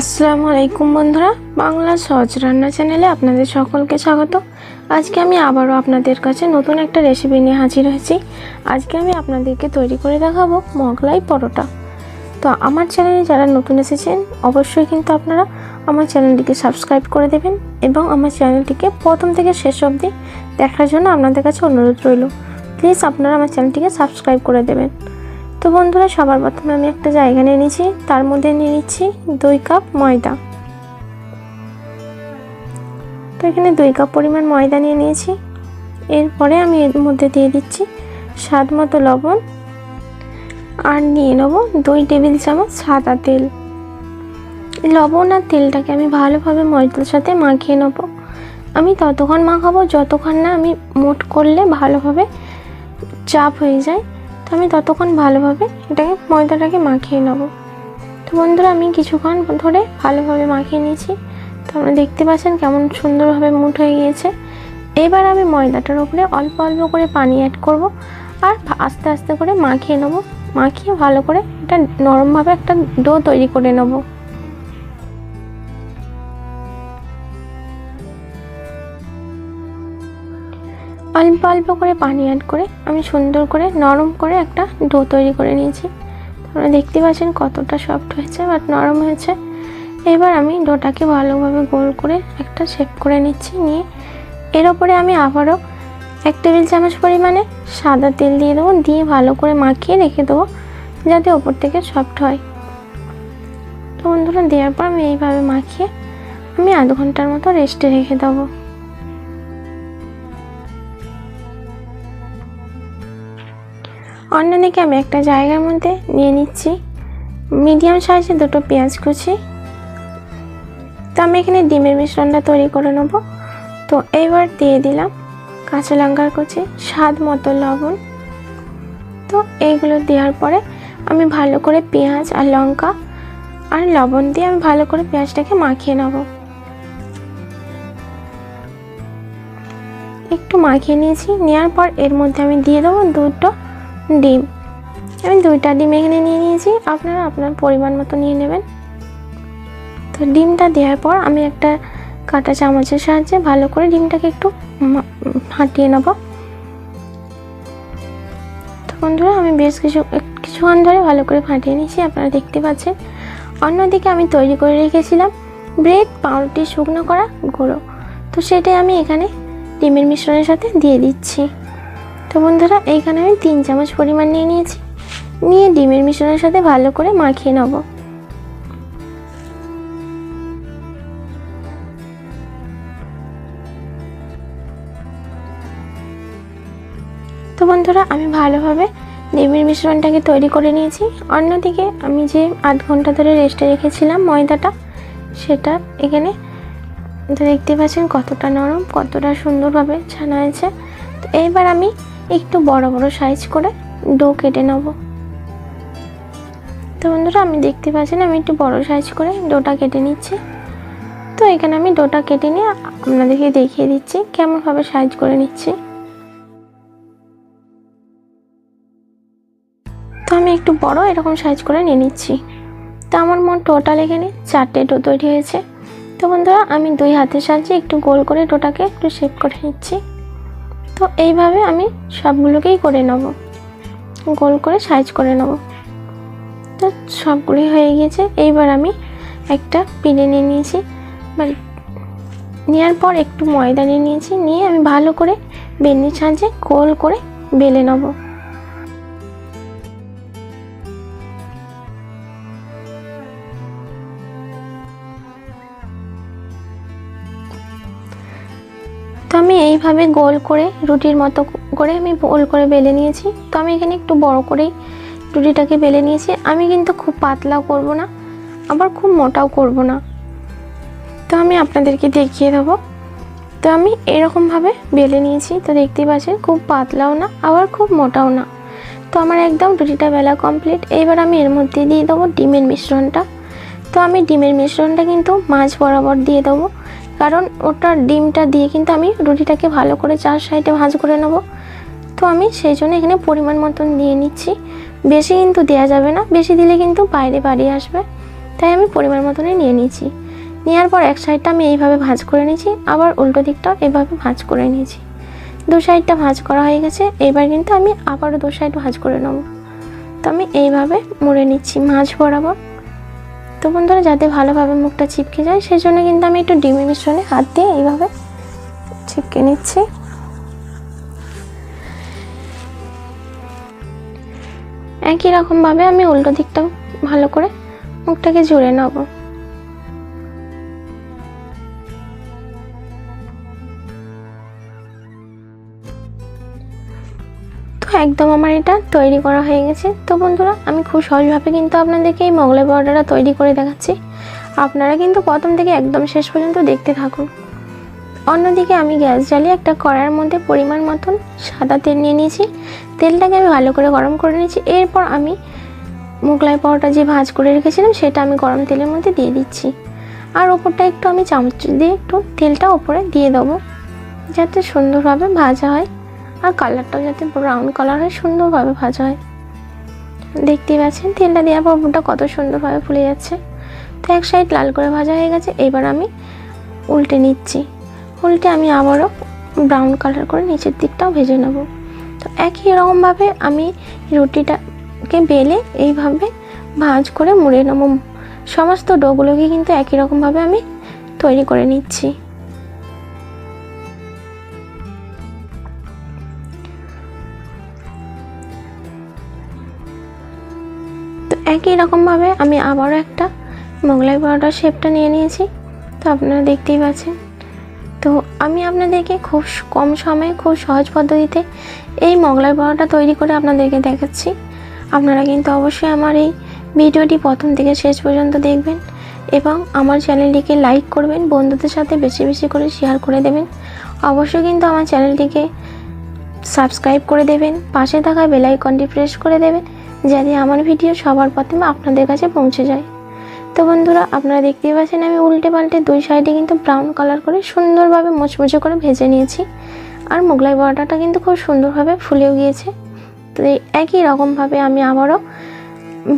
আসসালামু আলাইকুম বন্ধুরা, বাংলা সহজ রান্না চ্যানেলে আপনাদের সকলকে স্বাগত। আজকে আমি আবারও আপনাদের কাছে নতুন একটা রেসিপি নিয়ে হাজির হয়েছি। আজকে আমি আপনাদেরকে তৈরি করে দেখাবো মোগলাই পরোটা। তো আমার চ্যানেলে যারা নতুন এসেছেন, অবশ্যই কিন্তু আপনারা আমার চ্যানেলটিকে সাবস্ক্রাইব করে দেবেন এবং আমার চ্যানেলটিকে প্রথম থেকে শেষ অবধি দেখার জন্য আপনাদের কাছে অনুরোধ রইল। প্লিজ আপনারা আমার চ্যানেলটিকে সাবস্ক্রাইব করে দেবেন। তো বন্ধুরা, সবার প্রথমে আমি একটা জায়গা নিয়ে নিচ্ছি তার মধ্যে নিয়ে নিচ্ছি দুই কাপ ময়দা। তো এখানে দুই কাপ পরিমাণ ময়দা নিয়ে নিয়েছি। এরপরে আমি এর মধ্যে দিয়ে দিচ্ছি স্বাদ মতো লবণ। আর নিয়ে নেব দুই টেবিল চামচ সাদা তেল। লবণ আর তেলটাকে আমি ভালোভাবে ময়দার সাথে মাখিয়ে নেব। আমি ততক্ষণ মাখাবো, যতক্ষণ না আমি মোট করলে ভালোভাবে চাপ হয়ে যায়। আমি ততক্ষণ ভালোভাবে এটাকে, ময়দাটাকে মাখিয়ে নেব। তো বন্ধুরা, আমি কিছুক্ষণ ধরে ভালোভাবে মাখিয়ে নিয়েছি। তো আপনারা দেখতে পাচ্ছেন কেমন সুন্দরভাবে মুঠ হয়ে গিয়েছে। এবার আমি ময়দাটার উপরে অল্প অল্প করে পানি অ্যাড করব আর আস্তে আস্তে করে মাখিয়ে নেব। মাখিয়ে ভালো করে এটা নরমভাবে একটা ডো তৈরি করে নেব। অল্প অল্প করে পানি অ্যাড করে আমি সুন্দর করে নরম করে একটা ডো তৈরি করে নিয়েছি। আপনারা দেখতে পাচ্ছেন কতটা সফট হয়েছে বাট নরম হয়েছে। এবার আমি ডোটাকে ভালোভাবে গোল করে একটা শেপ করে নিচ্ছি নিয়ে এর ওপরে আমি আবারও এক টেবিল চামচ পরিমাণে সাদা তেল দিয়ে দেবো, দিয়ে ভালো করে মাখিয়ে রেখে দেবো যাতে ওপর থেকে সফট হয়। তো বন্ধুরা দেওয়ার পর আমি এইভাবে মাখিয়ে আমি আধ ঘণ্টার মতো রেস্টে রেখে দেবো। অন্যদিকে আমি একটা জায়গার মধ্যে নিয়ে নিচ্ছি। মিডিয়াম সাইজে দুটো পেঁয়াজ কুচি। তো আমি এখানে ডিমের মিশ্রণটা তৈরি করে নেব। তো এইবার দিয়ে দিলাম কাঁচা লঙ্কার কুচি, স্বাদ মতো লবণ। তো এইগুলো দেওয়ার পরে আমি ভালো করে পেঁয়াজ আর লঙ্কা আর লবণ দিয়ে আমি ভালো করে পেঁয়াজটাকে মাখিয়ে নেব। একটু মাখিয়ে নিয়েছি। নেওয়ার পর এর মধ্যে আমি দিয়ে দেবো দুটো ডিম। আমি দুইটা ডিম এখানে নিয়ে নিয়েছি। আপনারা আপনার পরিমাণ মতো নিয়ে নেবেন। তো ডিমটা দেওয়ার পর আমি একটা কাটা চামচের সাহায্যে ভালো করে ডিমটাকে একটু ফাটিয়ে নেব। তো বন্ধুরা, আমি বেশ কিছু, কিছুক্ষণ ধরে ভালো করে ফাটিয়ে নিয়েছি। আপনারা দেখতে পাচ্ছেন। অন্যদিকে আমি তৈরি করে রেখেছিলাম ব্রেড, পাউরুটি, শুকনো করা, গুঁড়ো। তো সেটাই আমি এখানে ডিমের মিশ্রণের সাথে দিয়ে দিচ্ছি। তো বন্ধুরা, এইখানে আমি তিন চামচ পরিমাণ নিয়ে নিয়েছি। নিয়ে ডিমের মিশ্রণের সাথে ভালো করে মাখিয়ে নেব। তো বন্ধুরা, আমি ভালোভাবে ডিমের মিশ্রণটাকে তৈরি করে নিয়েছি। অন্যদিকে আমি যে আধ ঘণ্টা ধরে রেস্টে রেখেছিলাম ময়দাটা, সেটা এখানে দেখতে পাচ্ছেন কতটা নরম, কতটা সুন্দরভাবে ছানা হয়েছে। তো এইবার আমি একটু বড় বড় সাইজ করে ডো কেটে নেব। তো বন্ধুরা, আমি দেখতে পাচ্ছেন আমি একটু বড় সাইজ করে ডোটা কেটে নিচ্ছি। তো এখানে আমি ডোটা কেটে নিয়ে আপনাদেরকে দেখিয়ে দিচ্ছি কেমনভাবে সাইজ করে নিচ্ছি। তো আমি একটু বড় এরকম সাইজ করে নিয়ে নিচ্ছি। তো আমার মোট টোটাল এখানে চারটে ডো তৈরি হয়েছে। তো বন্ধুরা, আমি দুই হাতের সাহায্যে একটু গোল করে ডোটাকে একটু শেপ করে নিচ্ছি। তো এইভাবে আমি সবগুলোকেই করে নেব। গোল করে সাইজ করে নেব। তো সবগুলোই হয়ে গিয়েছে। এইবার আমি একটা পিড়ে নিয়ে নিয়েছি। বা নেওয়ার পর একটু ময়দা নিয়ে নিয়েছি। নিয়ে আমি ভালো করে বেলনির সাহায্যে গোল করে বেলে নেব। তো আমি এইভাবে গোল করে রুটির মতো করে আমি গোল করে বেলে নিয়েছি। তো আমি এখানে একটু বড় করেই রুটিটাকে বেলে নিয়েছি। আমি কিন্তু খুব পাতলাও করব না, আবার খুব মোটাও করব না। তো আমি আপনাদেরকে দেখিয়ে দেবো। তো আমি এরকমভাবে বেলে নিয়েছি। তো দেখতেই পাচ্ছেন, খুব পাতলাও না, আবার খুব মোটাও না। তো আমার একদম রুটিটা বেলা কমপ্লিট। এইবার আমি এর মধ্যে দিয়ে দেবো ডিমের মিশ্রণটা। তো আমি ডিমের মিশ্রণটা কিন্তু মাছ বরাবর দিয়ে দেবো। কারণ ওটা ডিমটা দিয়ে কিন্তু আমি রুটিটাকে ভালো করে চার সাইডে ভাজ করে নেব। তো আমি সেই জন্য এখানে পরিমাণ মতন দিয়ে নিচ্ছি। বেশি কিন্তু দেওয়া যাবে না, বেশি দিলে কিন্তু বাইরে বাড়িয়ে আসবে। তাই আমি পরিমাণ মতনই নিয়ে নিয়েছি নেওয়ার পর এক সাইডটা আমি এইভাবে ভাঁজ করে নিয়েছি, আবার উল্টো দিকটাও এভাবে ভাঁজ করে নিয়েছি। দু সাইডটা ভাঁজ করা হয়ে গেছে এবার কিন্তু আমি আবারও দু সাইড ভাঁজ করে নেব। তো আমি এইভাবে মুড়ে নিচ্ছি, মাছ বরাবর। তো বন্ধুরা যাতে ভালোভাবে মুখটা চিপকে যায় সেই জন্য কিন্তু আমি একটু ডিমের মিশ্রণে হাত দিয়ে এইভাবে ছিপকে নিচ্ছি। একই রকমভাবে আমি উল্টো দিকটাও ভালো করে মুখটাকে জুড়ে নেব। একদম আমার এটা তৈরি করা হয়ে গেছে। তো বন্ধুরা, আমি খুব সহজভাবে কিন্তু আপনাদেরকে এই মোগলাই পরোটাটা তৈরি করে দেখাচ্ছি। আপনারা কিন্তু প্রথম থেকে একদম শেষ পর্যন্ত দেখতে থাকুন। অন্যদিকে আমি গ্যাস জ্বালিয়ে একটা কড়ার মধ্যে পরিমাণ মতন সাদা তেল নিয়ে নিয়েছি। তেলটাকে আমি ভালো করে গরম করে নিয়েছি। এরপর আমি মোগলাই পরোটা যে ভাজ করে রেখেছিলাম, সেটা আমি গরম তেলের মধ্যে দিয়ে দিচ্ছি। আর ওপরটা একটু আমি চামচ দিয়ে একটু তেলটা ওপরে দিয়ে দেবো। যাতে সুন্দরভাবে ভাজা হয়। আর কালারটাও যাতে ব্রাউন কালার হয়, সুন্দরভাবে ভাজা হয়। দেখতেই পাচ্ছেন, তেলটা দেওয়ার পর ওটা কত সুন্দরভাবে ফুলে যাচ্ছে। তো এক সাইড লাল করে ভাজা হয়ে গেছে, এবার আমি উল্টে নিচ্ছি। উল্টে আমি আবারও ব্রাউন কালার করে নিচের দিকটাও ভেজে নেব। তো একই রকমভাবে আমি রুটিটাকে বেলে এইভাবে ভাঁজ করে মুড়ে নেব। সমস্ত ডোগুলোকে কিন্তু একই রকমভাবে আমি তৈরি করে নিচ্ছি। একই রকমভাবে আমি আবারও একটা মোগলাই পরোটার শেপটা নিয়ে নিয়েছি। তো আপনারা দেখতেই পাচ্ছেন। তো আমি আপনাদেরকে খুব কম সময়ে খুব সহজ পদ্ধতিতে এই মোগলাই পরোটা তৈরি করে আপনাদেরকে দেখাচ্ছি। আপনারা কিন্তু অবশ্যই আমার এই ভিডিওটি প্রথম থেকে শেষ পর্যন্ত দেখবেন এবং আমার চ্যানেলটিকে লাইক করবেন, বন্ধুদের সাথে বেশি বেশি করে শেয়ার করে দেবেন। অবশ্যই কিন্তু আমার চ্যানেলটিকে সাবস্ক্রাইব করে দেবেন, পাশে থাকা বেল আইকনটি প্রেস করে দেবেন যাতে আমার ভিডিও সবার প্রথমে আপনাদের কাছে পৌঁছে যায়। তো বন্ধুরা, আপনারা দেখতেই পাচ্ছেন আমি উল্টে পাল্টে দুই সাইডে কিন্তু ব্রাউন কালার করে সুন্দরভাবে মুচমুচে করে ভেজে নিয়েছি। আর মোগলাই পরোটাটা কিন্তু খুব সুন্দরভাবে ফুলেও গিয়েছে। তো একই রকমভাবে আমি আবারও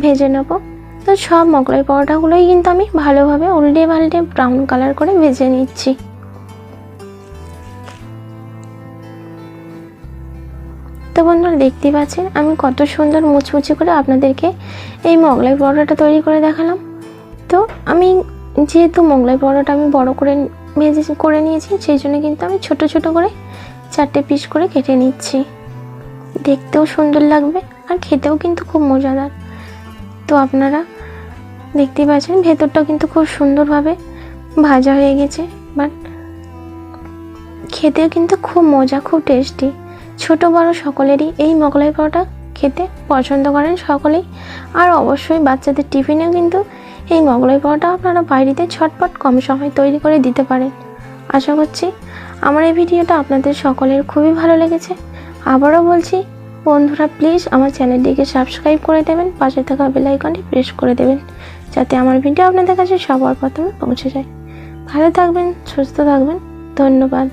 ভেজে নেব। তো সব মোগলাই পরোটাগুলোই কিন্তু আমি ভালোভাবে উল্টে পাল্টে ব্রাউন কালার করে ভেজে নিচ্ছি। তো বন্ধুরা দেখতেই পাচ্ছেন, আমি কত সুন্দর মুচমুচে করে আপনাদেরকে এই মোগলাই পরোটাটা তৈরি করে দেখালাম। তো আমি যেহেতু মোগলাই পরোটা আমি বড় করে ভেজে করে নিয়েছি, সেই জন্য কিন্তু আমি ছোট ছোট করে চারটে পিস করে কেটে নিচ্ছি। দেখতেও সুন্দর লাগবে আর খেতেও কিন্তু খুব মজাদার। তো আপনারা দেখতেই পাচ্ছেন, ভেতরটাও কিন্তু খুব সুন্দরভাবে ভাজা হয়ে গেছে, বাট খেতেও কিন্তু খুব মজা, খুব টেস্টি ছোট বড় সকলেরই এই মোগলাই পরোটা খেতে পছন্দ করেন সকলেই। আর অবশ্যই বাচ্চাদের টিফিনেও কিন্তু এই মোগলাই পরোটা আপনারা বাইরেতে ছটপট কম সময় তৈরি করে দিতে পারেন। আশা করছি আমার এই ভিডিওটা আপনাদের সকলের খুবই ভালো লেগেছে। আবারও বলছি, বন্ধুরা প্লিজ আমার চ্যানেলটিকে সাবস্ক্রাইব করে দেবেন, পাশে থাকা বেল আইকনটি প্রেস করে দেবেন, যাতে আমার ভিডিও আপনাদের কাছে সবার প্রথমে পৌঁছে যায়। ভালো থাকবেন, সুস্থ থাকবেন, ধন্যবাদ।